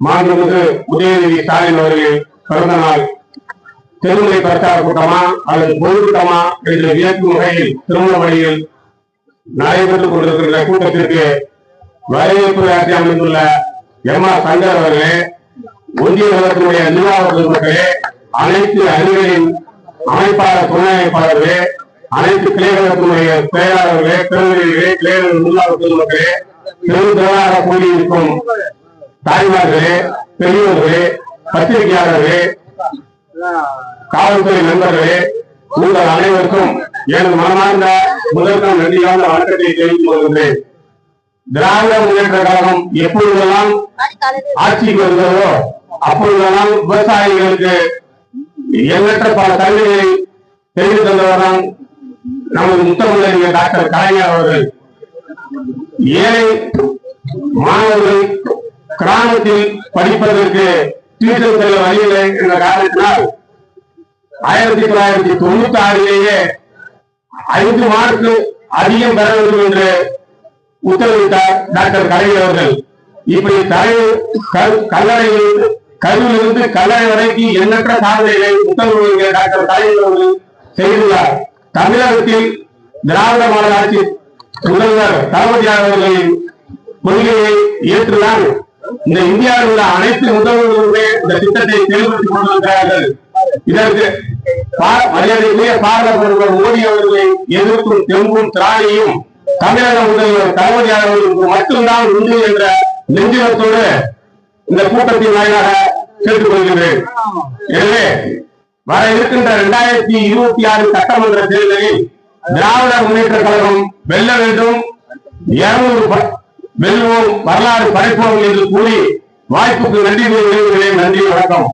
மாண்புமிகு உதயநிதி ஸ்டாலின் அவர்கள் பிறந்த நாள் திருமலை பிரச்சார கூட்டமா அல்லது பொதுக்கூட்டமா என்று வியக்கும் வகையில் திருமணமணியில் நடைபெற்றுக் கொண்டிருக்கின்ற கூட்டத்திற்கு வரவேற்பு ஆற்றி அமைந்துள்ள எம் ஆர் சங்கர் அவர்களே ஒன்றிய நகரத்தினுடைய நிர்வாக மக்களே அனைத்து அணிகளின் அமைப்பாளர் துணை அமைப்பாளர்களே அனைத்து கிளைகளுடைய செயலாளர்களே பெருநிலைகளே கிளைகள் நிர்வாக பொதுமக்களே பெருந்திரளாக கூடியிருக்கும் தாய்மார்களே பெரியோர்களே பத்திரிகையாளர்களே காவல்துறை நண்பர்களே உங்கள் அனைவருக்கும் எனது மனமார்ந்த முதற்கம் நன்றியான வணக்கத்தை தெரிவித்துக் கொள்கின்றேன். திராவிட முன்னேற்ற கழகம் எப்பொழுதெல்லாம் ஆட்சிக்கு வருகிறதோ அப்பொழுதெல்லாம் விவசாயிகளுக்கு எண்ணற்ற பல கல்விகளை தெரிந்து தந்தவர்தான் நமது முத்தமிழறிஞர் டாக்டர் கலைஞர் அவர்கள். ஏழை கிராமத்தில் படிப்பதற்கு டீச்சர் செல்ல வழியில்லை என்ற காரணத்தினால் ஆயிரத்தி தொள்ளாயிரத்தி தொண்ணூத்தி ஆறிலேயே ஐந்து மார்க்கு அதிகம் பெற வேண்டும் என்று உத்தரவிட்டார் டாக்டர் கலைஞர் அவர்கள். இப்படி தலை கல்லறையில் கருவிலிருந்து கல்லறை வரைக்கும் எண்ணற்ற சாதனைகளை உத்தரவு டாக்டர் கலைஞர் அவர்கள் செய்துள்ளார். தமிழகத்தில் திராவிட மாநகராட்சி ஆட்சி முதல்வர் தளபதி அவர்களின் கொள்கையை ஏற்றுதான் இந்த இந்தியாவில் உள்ள அனைத்து முதல்வர்களுமே இந்த திட்டத்தை செயல்படுத்திக் கொண்டிருக்கிறார்கள். இதற்கு பா- மரியாதைக்குரிய பாராளுமன்ற மோடி அவர்களை எதிர்க்கும் தெம்பும் திராணியும் தமிழக முதல்வர் தளபதி அவர்களுக்கு மட்டும்தான் உண்டு என்ற நெஞ்சிடத்தோடு இந்த கூட்டத்தின் வாயிலாக கேட்டுக்கொள்கிறேன் எனவே வர இருக்கின்ற இரண்டாயிரத்தி இருபத்தி ஆறு சட்டமன்ற தேர்தலில் திராவிட முன்னேற்ற கழகம் வெல்ல வேண்டும். இருநூறு வெல்வோம் வரலாறு படைப்போம் என்று கூறி வாய்ப்புக்கு நன்றி கூறி நன்றி வணக்கம்.